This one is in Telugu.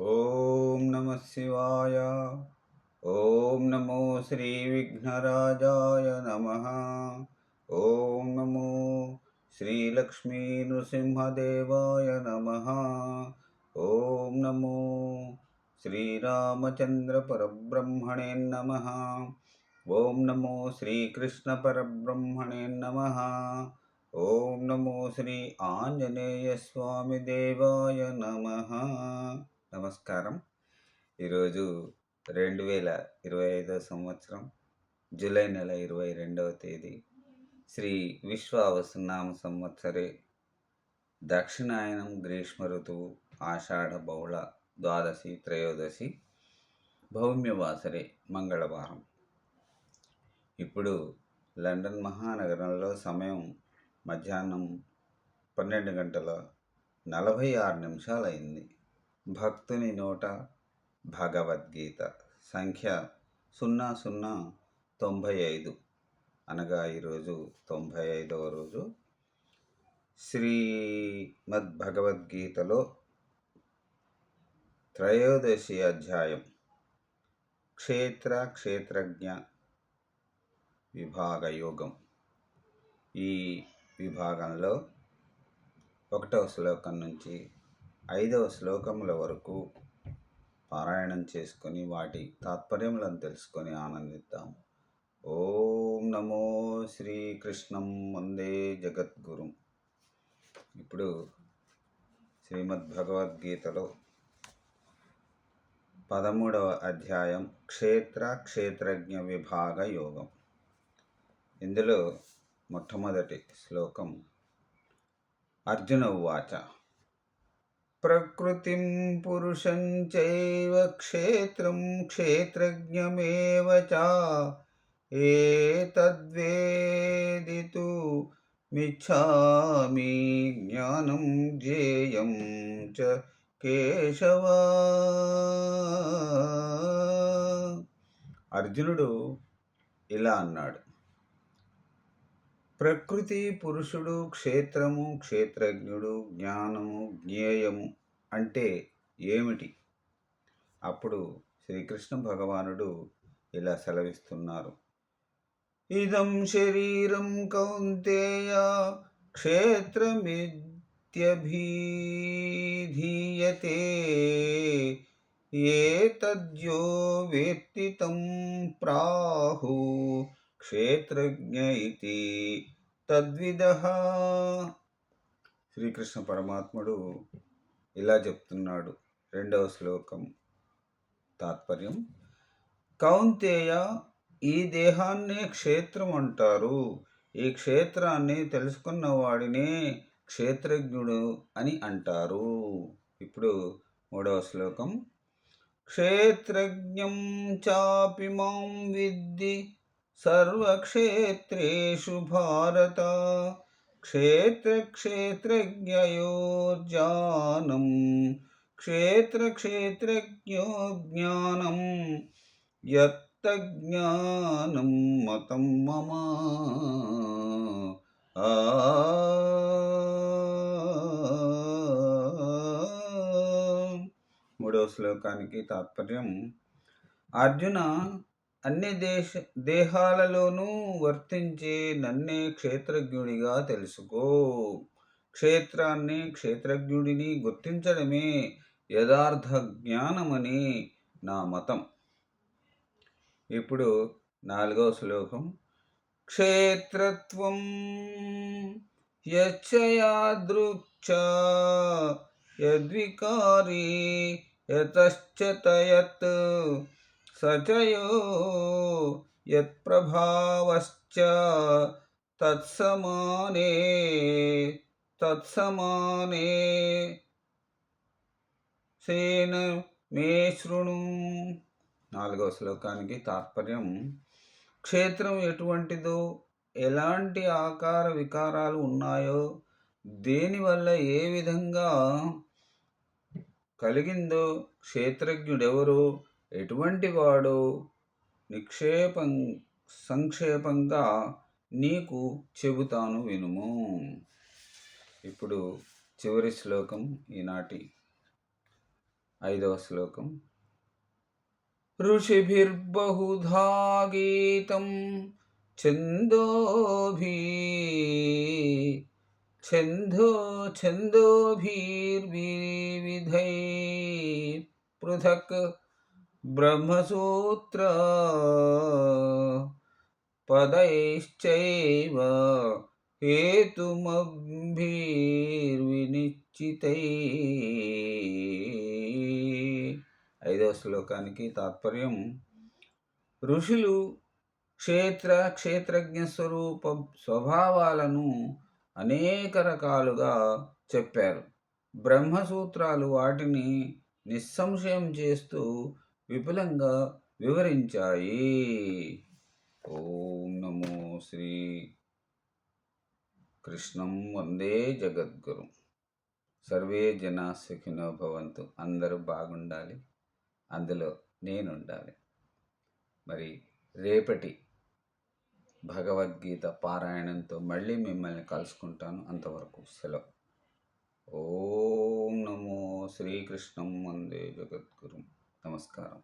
ॐ नमः शिवाय। ॐ नमो श्रीविघ्नराजाय नमः। ॐ नमो श्रीलक्ष्मीनृसिंहदेवाय नमः। ॐ नमो श्रीरामचन्द्रपरब्रह्मणे नमः। ॐ नमो श्रीकृष्णपरब्रह्मणे नमः। ॐ नमो श्री आञ्जनेयस्वामिदेवाय नमः। నమస్కారం. ఈరోజు రెండు వేల ఇరవై ఐదో సంవత్సరం జూలై నెల ఇరవై రెండవ తేదీ శ్రీ విశ్వ విశ్వావసునామ సంవత్సరే దక్షిణాయనం గ్రీష్మ ఋతువు ఆషాఢ బహుళ ద్వాదశి త్రయోదశి భౌమ్యవాసరే మంగళవారం. ఇప్పుడు లండన్ మహానగరంలో సమయం మధ్యాహ్నం పన్నెండు గంటల నలభై ఆరు నిమిషాలు అయింది భక్తుని నోట భగవద్గీత సంఖ్య సున్నా సున్నా తొంభై ఐదు. అనగా ఈరోజు తొంభై ఐదవ రోజు. శ్రీమద్ భగవద్గీతలో త్రయోదశి అధ్యాయం. క్షేత్ర క్షేత్రజ్ఞ విభాగ యోగం. ఈ విభాగంలో ఒకటవ శ్లోకం నుంచి ఐదవ శ్లోకముల వరకు పారాయణం చేసుకొని వాటి తాత్పర్యములను తెలుసుకొని ఆనందిద్దాం. ఓం నమో శ్రీకృష్ణం వందే జగద్గురు. ఇప్పుడు శ్రీమద్ భగవద్గీతలో పదమూడవ అధ్యాయం క్షేత్ర క్షేత్రజ్ఞ విభాగ యోగం. ఇందులో మొట్టమొదటి శ్లోకం అర్జున ఉవాచ. ప్రకృతిం పురుషం చైవ క్షేత్రం క్షేత్రజ్ఞమేవ చ ఏతద్వేదితు మిచ్చామి జ్ఞానం జ్ఞేయం చ కేశవ అర్జునుడు ఇలా అన్నాడు ప్రకృతి పురుషుడు క్షేత్రము క్షేత్రజ్ఞుడు జ్ఞానము జ్ఞేయము అంటే ఏమిటి? అప్పుడు శ్రీకృష్ణ భగవానుడు ఇలా సెలవిస్తున్నారు. ఇదం శరీరం కౌంతేయ క్షేత్రమిత్యభిధీయతే ఏతద్యో వేత్తి తం ప్రాహు క్షేత్రజ్ఞ ఇది తద్విద. శ్రీకృష్ణ పరమాత్ముడు ఇలా చెప్తున్నాడు. రెండవ శ్లోకం. తాత్పర్యం. కౌంతేయ ఈ దేహాన్నే క్షేత్రం అంటారు. ఈ క్షేత్రాన్ని తెలుసుకున్న వాడినే క్షేత్రజ్ఞుడు అని అంటారు. ఇప్పుడు మూడవ శ్లోకం. క్షేత్రజ్ఞం చాపి మాం విద్ది సర్వక్షేత్రేషు భారత. క్షేత్రక్షేత్రజ్ఞయోర్జానం క్షేత్రక్షేత్రజ్ఞో జ్ఞానం యత్తజ్ఞానం మతం మమ ఆ మూడవ శ్లోకానికి తాత్పర్యం అర్జున అన్ని దేశ దేహాలలోనూ వర్తించే నన్నే క్షేత్రజ్ఞుడిగా తెలుసుకో. క్షేత్రాన్ని క్షేత్రజ్ఞుడిని గుర్తించడమే యథార్థ జ్ఞానమని నా మతం. ఇప్పుడు నాలుగవ శ్లోకం. క్షేత్రత్వం యచ్చయాదృక్ష యద్వికారి యతశ్చ తయత్ సచయో యత్ప్రభావశ్చ తత్సమానే తత్సమానే సేన మే శృణు నాలుగవ శ్లోకానికి తాత్పర్యం క్షేత్రం ఎటువంటిదో ఎలాంటి ఆకార వికారాలు ఉన్నాయో దేనివల్ల ఏ విధంగా కలిగిందో క్షేత్రజ్ఞుడెవరో ఎటువంటి వాడు నిక్షేపం సంక్షేపంగా నీకు చెబుతాను వినుము. ఇప్పుడు చివరి శ్లోకం ఈనాటి ఐదవ శ్లోకం. ఋషిభిర్బహుధా గీతం ఛందోభి ఛందో ఛందోభిర్వివిధై పృథక్ బ్రహ్మసూత్ర పదైశ్చైవ హేతుమభిర్వినిశ్చితై ఐదవ శ్లోకానికి తాత్పర్యం ఋషులు క్షేత్ర క్షేత్రజ్ఞ స్వరూప స్వభావాలను అనేక రకాలుగా చెప్పారు. బ్రహ్మసూత్రాలు వాటిని నిస్సంశయం చేస్తూ విపులంగా వివరించాయి. ఓం నమో శ్రీ కృష్ణం వందే జగద్గురు. సర్వే జనా సుఖినో భవంతు. అందరూ బాగుండాలి. అందులో నేను ఉండాలి మరి రేపటి భగవద్గీత పారాయణంతో మళ్ళీ మిమ్మల్ని కలుసుకుంటాను అంతవరకు సెలవు. ఓం నమో శ్రీకృష్ణం వందే జగద్గురు. నమస్కారం